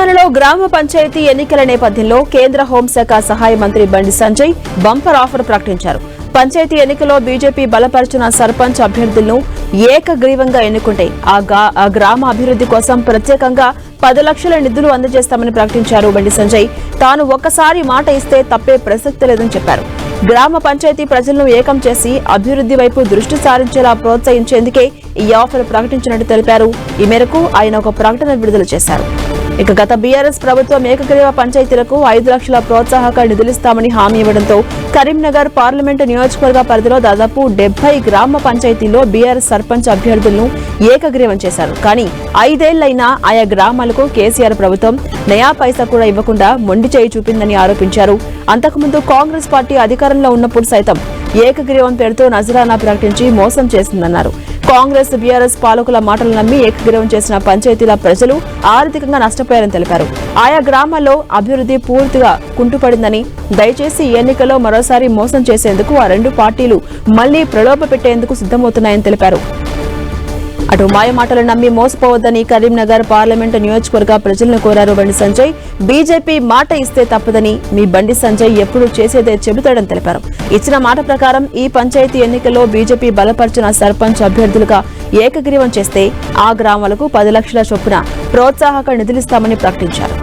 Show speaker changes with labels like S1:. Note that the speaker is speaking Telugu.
S1: గ్రామ పంచాయతీ ఎన్నికల నేపథ్యంలో కేంద్ర హోంశాఖ సహాయ మంత్రి బండి సంజయ్ బంపర్ ఆఫర్ ప్రకటించారు. పంచాయతీ ఎన్నికలో బీజేపీ బలపరిచిన సర్పంచ్ అభ్యర్థులను ఏకగ్రీవంగా ఎన్నుకుంటే ఆ ఆ గ్రామ అభివృద్ధి కోసం ప్రత్యేకంగా పది లక్షల నిధులు అందజేస్తామని ప్రకటించారు బండి సంజయ్. తాను ఒక్కసారి మాట ఇస్తే తప్పే ప్రసక్తి లేదని చెప్పారు. గ్రామ పంచాయతీ ప్రజలను ఏకం చేసి అభివృద్ధి వైపు దృష్టి సారించేలా ప్రోత్సహించేందుకే ఈ ఆఫర్ ప్రకటించినట్టు తెలిపారు. ఈ మేరకు ఆయన ఒక ప్రకటన విడుదల చేశారు. ఇక గత బీఆర్ఎస్ ప్రభుత్వం ఏకగ్రీవ పంచాయతీలకు ఐదు లక్షల ప్రోత్సాహక నిధులిస్తామని హామీ ఇవ్వడంతో కరీంనగర్ పార్లమెంటు నియోజకవర్గ పరిధిలో దాదాపు డెబ్బై గ్రామ పంచాయతీల్లో బీఆర్ఎస్ సర్పంచ్ అభ్యర్థులను ఏకగ్రీవం చేశారు. కానీ ఐదేళ్ళైనా ఆయా గ్రామాలకు కేసీఆర్ ప్రభుత్వం నయా పైసా కూడా ఇవ్వకుండా మొండి చేయి చూపిందని ఆరోపించారు. అంతకుముందు కాంగ్రెస్ పార్టీ అధికారంలో ఉన్నప్పుడు సైతం ఏకగ్రీవం పేరుతో నజరానా ప్రకటించి మోసం చేసిందన్నారు. కాంగ్రెస్ బీఆర్ఎస్ పాలకుల మాటలు నమ్మి ఏకగ్రీవం చేసిన పంచాయతీల ప్రజలు ఆర్థికంగా నష్టపోయారని తెలిపారు. ఆయా గ్రామాల్లో అభివృద్ధి పూర్తిగా కుంటుపడిందని దయచేసి ఎన్నికల్లో మరోసారి మోసం చేసేందుకు ఆ రెండు పార్టీలు మళ్ళీ ప్రలోభ పెట్టేందుకు సిద్ధమవుతున్నాయని తెలిపారు. అటు మాయమాటలు నమ్మి మోసపోవద్దని కరీంనగర్ పార్లమెంటు నియోజకవర్గ ప్రజలను కోరారు బండి సంజయ్. బీజేపీ మాట ఇస్తే తప్పదని మీ బండి సంజయ్ ఎప్పుడు చేసేదే చెబుతాడని తెలిపారు. ఇచ్చిన మాట ప్రకారం ఈ పంచాయతీ ఎన్నికల్లో బీజేపీ బలపరిచిన సర్పంచ్ అభ్యర్థులుగా ఏకగ్రీవం చేస్తే ఆ గ్రామాలకు పది లక్షల చొప్పున ప్రోత్సాహక నిధులిస్తామని ప్రకటించారు.